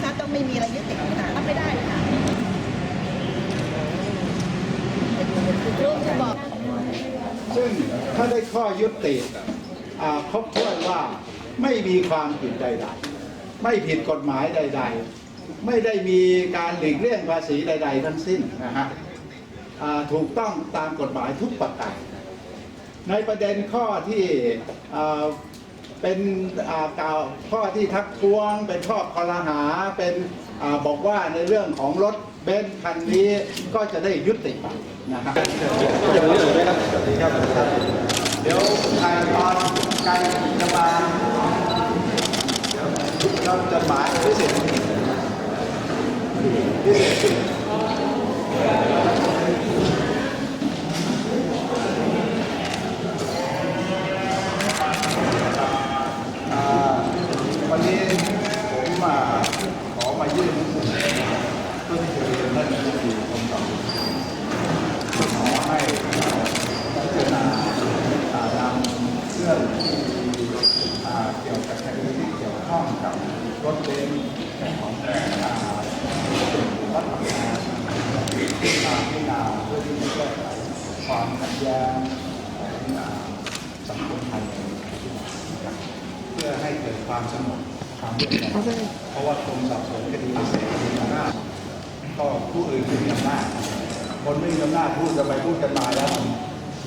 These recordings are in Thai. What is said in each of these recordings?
นะคะ ต้องไม่มีอะไรยึดติดค่ะรับไม่ได้ค่ะรูวมจะบอก ซึ่งถ้าได้ข้อยุติครบถ้วนว่าไม่มีความผิดใดๆ ไม่ผิดกฎหมายใด ๆ ไม่ได้มีการหลีกเลี่ยงภาษีใด ๆ ทั้งสิ้นนะฮะถูกต้องตามกฎหมายทุกประการในประเด็นข้อที่ เป็นอ่ากล่าวข้อที่ทักท้วง เป็นข้อคอรหาเป็นอาบอกว่าในเรื่องของรถเบนซ์คันนี้ก็จะได้ยุติไปนะครับเลยไหมครับครับเดี๋ยวทางตอนการจะมาเดี๋ยวเราจะหมายพิเศษพิเศษ อ่าวันนี้ผมมาขอมายื่นหนังสือเพื่อที่จะเรียนท่านอธิบดีกรมสอบสวนขอให้พิจารณาอ่านำเรื่องที่อ่าเกี่ยวกับคดีที่เกี่ยวข้องกับรถเบนซ์ของอ่ารัฐบาลที่มาพิจารณาเพื่อที่จะแก้ไข ความขัดแย้งของสังคมไทยเพื่อให้เกิดความสงบความเรียบร้อยเพราะว่ากรมสอบสวนคดีพิเศษมีอำนาจก็ผู้อื่นมีอำนาจคนไม่มีอำนาจพูดกันไปพูดกันมาแล้ว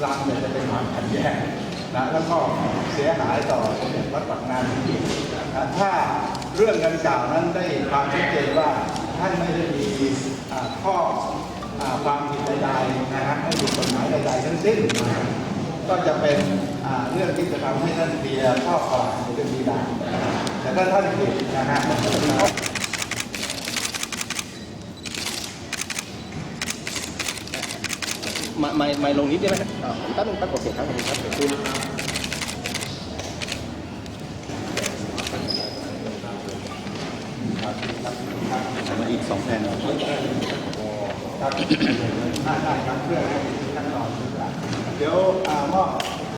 รังเนี่ยจะเป็นความขัดแย้งนะแล้วก็เสียหายต่อสมเด็จวัดปักน้ำที่นะถ้าเรื่องดังกล่าวนั้นได้ความชัดเจนว่าท่านไม่ได้มีข้อ ความผิดใดๆนะฮะไม่ผิดกฎหมายใดๆทั้งสิ้นนะครับก็จะเป็นเรื่องที่จะทำให้ท่านเบียร์ชอบก่อนในเรื่องนี้ได้แต่ถ้าท่านผิดนะฮะมาไม่ไม่ลงนิดได้ไหมครับตั้งตั้งโอเคครับขอบคุณครับขอบคุณมาอีกสองแผ่น ครับได้ได้ครับเพื่อให้ขั้นตอนเดี๋ยวอ่ามอบ